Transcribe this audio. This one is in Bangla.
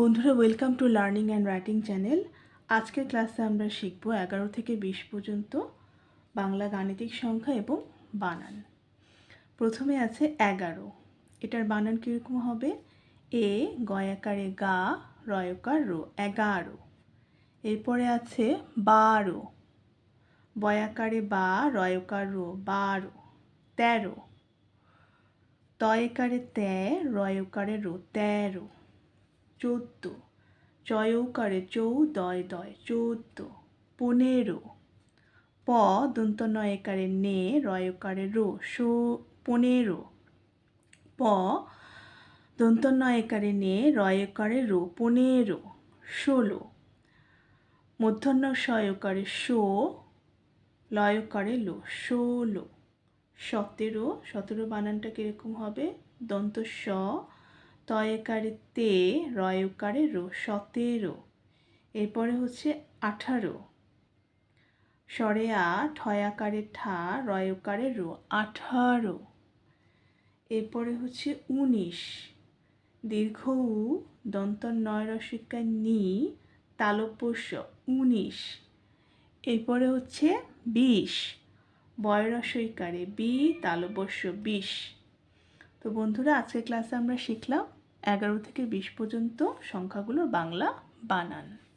বন্ধুরা welcome to learning and writing channel আজকের ক্লাসে আমরা শিখব এগারো থেকে বিশ পর্যন্ত বাংলা গাণিতিক সংখ্যা এবং বানান। প্রথমে আছে এগারো। এটার বানান কীরকম হবে? এ গয়াকারে গা রয়কার রো, এগারো। এরপরে আছে বারো। বয়াকারে বা রয়কার রো, বারো। তেরো। তয়কারে তে রয়কারে রো, তেরো। চোদ্দ। চয়ৌকারে চৌ দয় দয় চৌদ্দ। পনেরো। প দন্ত নয়কারে নে, রয়কারে রো সো পনেরো। প দন্ত নয়কারে নে, রয়কারে রো, পনেরো। ষোলো। মূর্ধন্য সয়কারে শো, লয়কারে লো, ষোলো। সতেরো সতেরো বানানটা কীরকম হবে? দন্ত স তয়কারে তে রয়কারে রো, সতেরো। এরপরে হচ্ছে আঠারো। স্বরে আ ঠয়াকারে ঠা, রয়কারে রো, আঠারো। এরপরে হচ্ছে উনিশ। দীর্ঘ উ দন্ত নয় রসিকা নি তালব্যস্য উনিশ। এরপরে হচ্ছে বিশ। বয়রসইকারে বি তালব্যস্য বিশ। তো বন্ধুরা, আজকের ক্লাসে আমরা শিখলাম এগারো থেকে বিশ পর্যন্ত সংখ্যাগুলো বাংলা বানান।